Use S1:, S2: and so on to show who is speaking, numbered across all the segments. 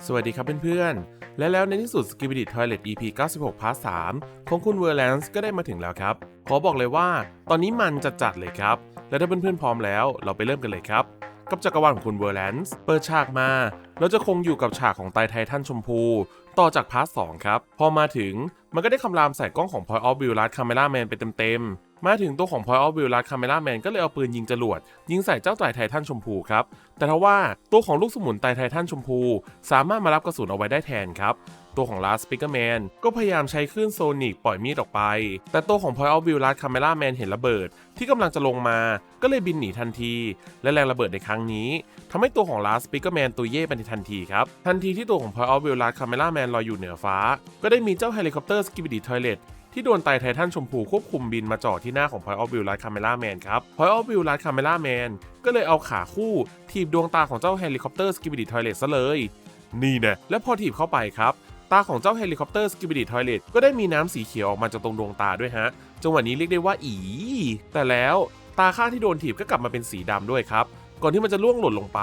S1: สวัสดีครับเพื่อนๆ และแล้วในที่สุด Skibidi Toilet EP 96 Part 3 ของคุณ v e r l a n c e ก็ได้มาถึงแล้วครับ ขอบอกเลยว่า ตอนนี้มันจะจัดเลยครับ และถ้าเพื่อนๆ พร้อมแล้ว เราไปเริ่มกันเลยครับ กับจักรวาลของคุณ v e r l a n c e เปิดฉากมา เราจะคงอยู่กับฉากของไตไททันชมพู ต่อจากพาร์ท2ครับ พอมาถึงมันก็ได้คำรามใส่กล้องของ Point of View รัด Camera Man ไปเต็มๆ มาถึงตัวของ Point of View รัด Camera Man ก็เลยเอาปืนยิงจรวด ยิงใส่เจ้าไตรไททันชมพูครับ แต่ทว่าตัวของลูกสมุนไตไททันชมพู สามารถมารับกระสุนเอาไว้ได้แทนครับตัวของ Last Speaker Man ก็พยายามใช้คลื่นโซนิกปล่อยมีดออกไป แต่ตัวของ Point of View Last Camera Man เห็นระเบิด ที่กำลังจะลงมาก็เลยบินหนีทันที และแรงระเบิดในครั้งนี้ทำให้ตัวของ Last Speaker Man ตัวเย่ไปในทันทีครับ ทันทีที่ตัวของ Point of View Last Camera Man ลอยอยู่เหนือฟ้า ก็ได้มีเจ้าเฮลิคอปเตอร์ Skibidi Toilet ที่ ที่โดนไตไททันชมพูควบคุมบินมาจ่อที่หน้าของ Point of View Last Camera Man ครับ Point of View Last Camera Man ก็เลยเอาขาคู่ถีบดวงตาของเจ้าเฮลิคอปเตอร์ Skibidi Toilet ซะเลย นี่นะและพอถีบเข้าไปครับตาของเจ้าเฮลิคอปเตอร์ Skibidi Toilet ก็ได้มีน้ำสีเขียวออกมาจากตรงดวงตาด้วยฮะจังหวะนี้เรียกได้ว่าอีแต่แล้วตาข้างที่โดนถีบก็กลับมาเป็นสีดำด้วยครับก่อนที่มันจะล่วงหล่นลงไป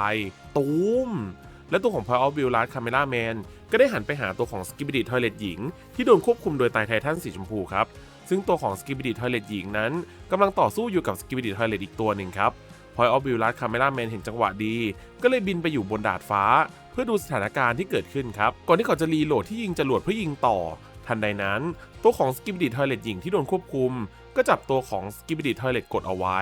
S1: ตูมและตัวของ Point of View Last Camera Man ก็ได้หันไปหาตัวของ Skibidi Toilet หญิง ที่โดนควบคุมโดยไตรไททันสีชมพูครับ ซึ่งตัวของ Skibidi Toilet หญิงนั้นกำลังต่อสู้อยู่กับ Skibidi Toilet อีกตัวหนึ่งครับ Point of View Last Camera Man เห็นจังหวะดี ก็เลยบินไปอยู่บนดาดฟ้า เพื่อดูสถานการณ์ที่เกิดขึ้นครับ ก่อนที่เขาจะรีโหลดที่ยิงจรวดเพื่อยิงต่อ ทันใดนั้น ตัวของ Skibidi Toilet หญิงที่โดนควบคุม ก็จับตัวของ Skibidi Toilet กดเอาไว้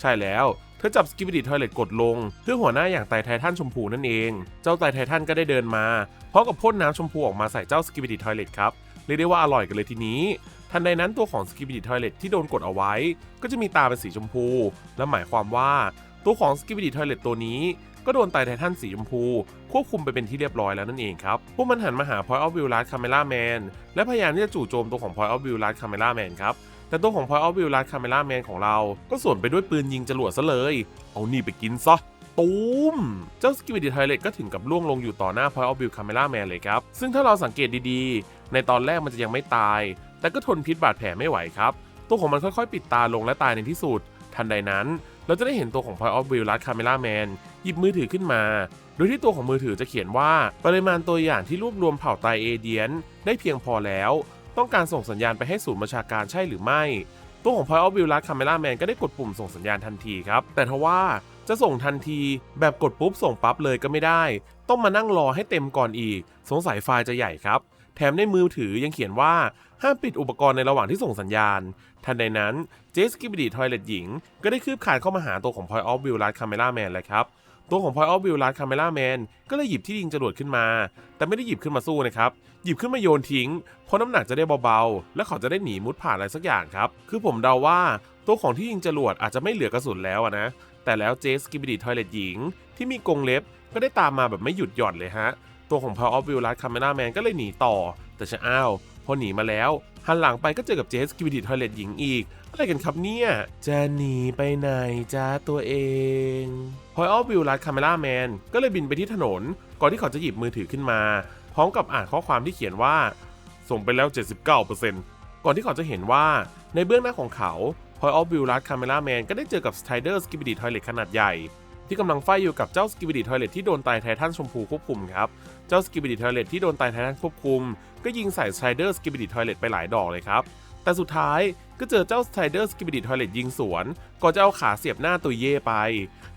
S1: ใช่แล้ว ธอจับ Skibidi Toilet กดลง เพื่อหัวหน้าอย่างไตไททันชมพูนั่นเอง เจ้าไตไททันก็ได้เดินมาพร้อมกับพ่นน้ำชมพูออกมาใส่เจ้า Skibidi Toilet ครับเรียกได้ว่าอร่อยกันเลยทีนี้ ทันใดนั้นตัวของ Skibidi Toilet ที่โดนกดเอาไว้ ก็จะมีตาเป็นสีชมพู และหมายความว่า ตัวของ Skibidi Toilet ตัวนี้ ก็โดนไตไททันสีชมพู ควบคุมไปเป็นที่เรียบร้อยแล้วนั่นเองครับพวกมันหันมาหา Point of View Last Camera Man และพยายามที่จะจู่โจมตัวของ Point of View Last Camera Man ครับ แต่ตัวของ Point of View Last Camera Man ของเรา ก็สวนไปด้วยปืนยิงจรวดซะเลย เอานี่ไปกินซะตูม เจ้า Skibidi Toilet ก็ถึงกับล่วงลงอยู่ต่อหน้า Point of View Camera Man เลยครับ ซึ่งถ้าเราสังเกตดีๆ ในตอนแรกมันจะยังไม่ตาย แต่ก็ทนพิษบาดแผลไม่ไหวครับ ตัวของมันค่อยๆ ปิดตาลงและตายในที่สุด ทันใดนั้น เราจะได้เห็นตัวของ Point of View Last Camera Man หยิบมือถือขึ้นมา โดยที่ตัวของมือถือจะเขียนว่า ปริมาณตัวอย่างที่รวบรวมเผ่าไตเอเดียน ได้เพียงพอแล้ว ต้องการส่งสัญญาณไปให้ศูนย์บัญชาการใช่หรือไม่ ตัวของ Point of View Last Camera Man ก็ได้กดปุ่มส่งสัญญาณทันทีครับ แต่ทว่าจะส่งทันทีแบบกดปุ๊บส่งปั๊บเลยก็ไม่ได้ ต้องมานั่งรอให้เต็มก่อนอีก สงสัยไฟล์จะใหญ่ครับ แถมในมือถือยังเขียนว่าห้ามปิดอุปกรณ์ในระหว่างที่ส่งสัญญาณ ทันใดนั้นเจสกิบดีทอยเลตหญิง ก็ได้คืบคานเข้ามาหาตัวของ Point of View Last Camera Man เลยครับ ตัวของ Point of View Last Camera Man ก็เลยหยิบที่ยิงจรวดขึ้นมา แต่ไม่ได้หยิบขึ้นมาสู้นะครับ หยิบขึ้นมาโยนทิ้ง เพราะน้ำหนักจะได้เบาๆ และเขาจะได้หนีมุดผ่านอะไรสักอย่างครับ คือผมเดาว่าตัวของที่ยิงจรวดอาจจะไม่เหลือกระสุนแล้วนะ แต่แล้วเจสกิบิดีทอยเลตหญิง ที่มีกรงเล็บก็ได้ตามมาแบบไม่หยุดหย่อนเลยฮะ ตัวของ Point of View Last Camera Man ก็เลยหนีต่อ แต่ชะอ้าวพอหนีมาแล้วหันหลังไปก็เจอกับเจสกิบิดีทอยเลตหญิงอีก อะไรกันครับเนี่ย จะหนีไปไหนจ้าตัวเอง Point of View Last Camera Man ก็เลยบินไปที่ถนน ก่อนที่เขาจะหยิบมือถือขึ้นมา พร้อมกับอ่านข้อความที่เขียนว่า ส่งไปแล้ว 79%ก่อนที่เขาจะเห็นว่าในเบื้องหน้าของเขา Point of View Last Camera Man ก็ได้เจอกับ Strider Skibidi Toilet ขนาดใหญ่ ที่กำลังไฟอยู่กับเจ้า Skibidi Toilet ที่โดนไตรไททันชมพูควบคุมครับ เจ้า Skibidi Toilet ที่โดนไตรไททันควบคุม ก็ยิงใส่ Strider Skibidi Toilet ไปหลายดอกเลยครับ แต่สุดท้ายก็เจอเจ้า Strider Skibidi Toilet ยิงสวน ก่อนจะเอาขาเสียบหน้าตัวเย่ไป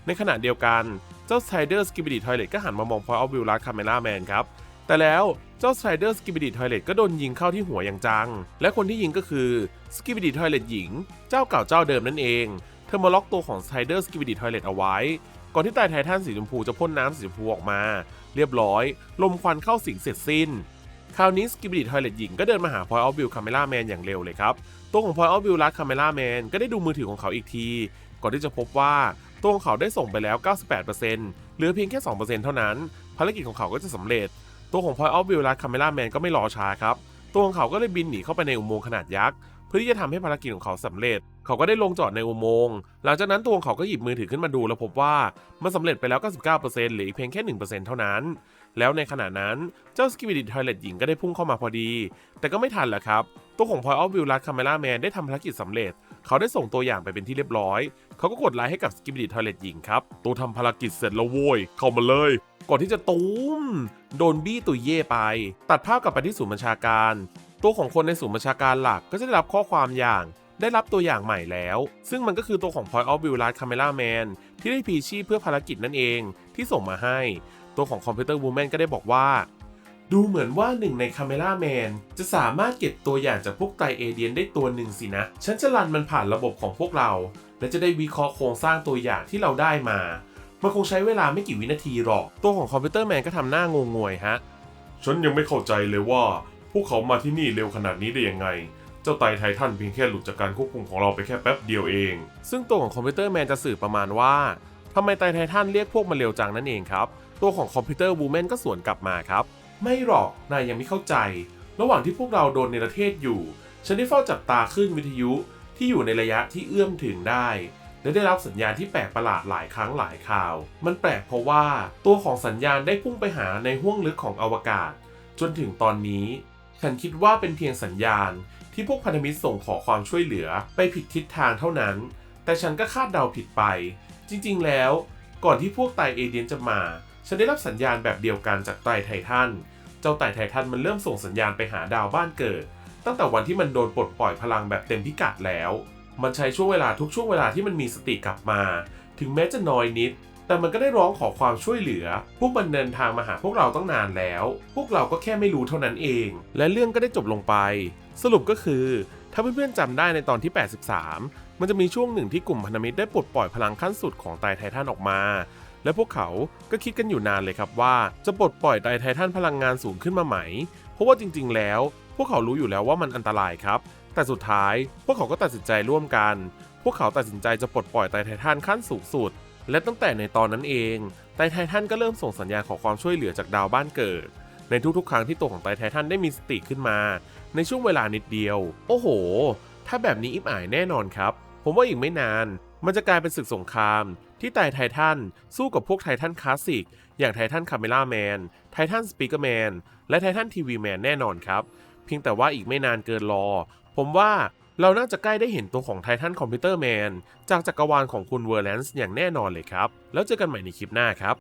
S1: ในขณะเดียวกันเจ้า Strider Skibidi Toilet ก็หันมามอง Point of View Last Camera Man ครับ แต่แล้วเจ้า Strider Skibidi Toilet ก็โดนยิงเข้าที่หัวอย่างจัง และคนที่ยิงก็คือ Skibidi Toilet หญิง เจ้าเก่าเจ้าเดิมนั่นเอง เธอมาล็อกตัวของ Strider Skibidi Toilet เอาไว้ ก่อนที่ไตรไททันสีชมพูจะพ่นน้ำสีชมพูออกมา เรียบร้อย ลมควันเข้าสิงเสร็จสิ้น คราวนี้ Skibidi Toilet หญิงก็เดินมาหา Point of View Camera Man อย่างเร็วเลยครับ ตัวของ Point of View Last Camera Man ก็ได้ดูมือถือของเขาอีกที ก่อนที่จะพบว่าตัวของเขาได้ส่งไปแล้ว 98%เหลือเพียงแค่ 2%เท่านั้น ภารกิจของเขาก็จะสำเร็จ ตัวของ Point of View Last Camera Man ก็ไม่รอช้าครับ ตัวของเขาก็เลยบินหนีเข้าไปในอุโมงค์ขนาดยักษ์เพื่อที่จะทำให้ภารกิจของเขาสำเร็จ เขาก็ได้ลงจอดในอุโมงค์ หลังจากนั้นตัวของเขาก็หยิบมือถือขึ้นมาดูแล้วพบว่ามันสำเร็จไปแล้ว 99%เหลืออีกเพียงแค่ 1%เท่านั้น แล้วในขณะนั้นเจ้า Skibidi Toilet หญิงก็ได้พุ่งเข้ามาพอดี แต่ก็ไม่ทันแหละครับ ตัวของ Point of View Last Camera Man ได้ทำภารกิจสำเร็จ เขาได้ส่งตัวอย่างไปเป็นที่เรียบร้อย เขาก็กดไลค์ให้กับสกิบิดิทอยเลตหญิงครับ ตัวทำภารกิจเสร็จแล้วโว้ย เข้ามาเลย ก่อนที่จะตูมโดนบี้ตุยเย่ไป ตัดภาพกลับไปที่ศูนย์บัญชาการ ตัวของคนในศูนย์บัญชาการหลักก็จะได้รับข้อความอย่างได้รับตัวอย่างใหม่แล้ว ซึ่งมันก็คือตัวของ Point of View Light Camera Man ที่ได้พีชีพเพื่อภารกิจนั่นเองที่ส่งมาให้ ตัวของคอมพิวเตอร์วูแมนก็ได้บอกว่า ดูเหมือนว่าหนึ่งในคาเมล่าแมนจะสามารถเก็บตัวอย่างจากพวกไตรเอเดียนได้ตัวหนึ่งสินะ ฉันจะรันมันผ่านระบบของพวกเรา และจะได้วิเคราะห์โครงสร้างตัวอย่างที่เราได้มา มันคงใช้เวลาไม่กี่วินาทีหรอก ตัวของคอมพิวเตอร์แมนก็ทำหน้างงงวยฮะ ฉันยังไม่เข้าใจเลยว่า พวกเขามาที่นี่เร็วขนาดนี้ได้ยังไงเจ้าไตรไททันเพียงแค่หลุดจากการควบคุมของเราไปแค่แป๊บเดียวเอง ซึ่งตัวของคอมพิวเตอร์แมนจะสื่อประมาณว่าทำไมไตรไททันเรียกพวกมันเร็วจังนั่นเองครับ ตัวของคอมพิวเตอร์วูแมนก็สวนกลับมาครับ ไม่หรอกนายยังไม่เข้าใจ ระหว่างที่พวกเราโดนในประเทศอยู่ ฉันได้เฝ้าจับตาคลื่นวิทยุที่อยู่ในระยะที่เอื้อมถึงได้ และได้รับสัญญาณที่แปลกประหลาดหลายครั้งหลายคราว มันแปลกเพราะว่าตัวของสัญญาณได้พุ่งไปหาในห้วงลึกของอวกาศ จนถึงตอนนี้ ฉันคิดว่าเป็นเพียงสัญญาณที่พวกพันธมิตรส่งขอความช่วยเหลือไปผิดทิศทางเท่านั้น แต่ฉันก็คาดเดาผิดไป จริงๆ แล้ว ก่อนที่พวกไตเอเดียนจะมา ฉันได้รับสัญญาณแบบเดียวกันจากไตไททัน เจ้าไตไททันมันเริ่มส่งสัญญาณไปหาดาวบ้านเกิด ตั้งแต่วันที่มันโดนปลดปล่อยพลังแบบเต็มพิกัดแล้ว มันใช้ช่วงเวลาทุกช่วงเวลาที่มันมีสติกลับมา ถึงแม้จะน้อยนิด แต่มันก็ได้ร้องขอความช่วยเหลือ พวกมันเดินทางมาหาพวกเราตั้งนานแล้ว พวกเราก็แค่ไม่รู้เท่านั้นเอง และเรื่องก็ได้จบลงไป สรุปก็คือ ถ้าเพื่อนๆจำได้ในตอนที่ 83 มันจะมีช่วงหนึ่งที่กลุ่มพันธมิตรได้ปลดปล่อยพลังขั้นสุดของไตไททันออกมา และพวกเขาก็คิดกันอยู่นานเลยครับว่าจะปลดปล่อยไตไททันพลังงานสูงขึ้นมาไหม เพราะว่าจริง ๆ แล้ว พวกเขารู้อยู่แล้วว่ามันอันตรายครับ แต่สุดท้ายพวกเขาก็ตัดสินใจร่วมกัน พวกเขาตัดสินใจจะปลดปล่อยไตไททันขั้นสูงสุด และตั้งแต่ในตอนนั้นเองไตไททันก็เริ่มส่งสัญญาณขอความช่วยเหลือจากดาวบ้านเกิด ในทุกๆ ครั้งที่ตัวของไตไททันได้มีสติขึ้นมา ในช่วงเวลานิดเดียว โอ้โห ถ้าแบบนี้อิบอายแน่นอนครับ ผมว่าอีกไม่นานมันจะกลายเป็นศึกสงคราม ที่ไต่ไททันสู้กับพวกไททันคลาสสิก อย่างไททันคาเมล่าแมน ไททันสปีกเกอร์แมน และไททันทีวีแมนแน่นอนครับ เพียงแต่ว่าอีกไม่นานเกินรอ ผมว่าเราน่าจะใกล้ได้เห็นตัวของไททันคอมพิวเตอร์แมนจากจักรวาลของคุณเวอร์แลนซ์อย่างแน่นอนเลยครับ แล้วเจอกันใหม่ในคลิปหน้าครับ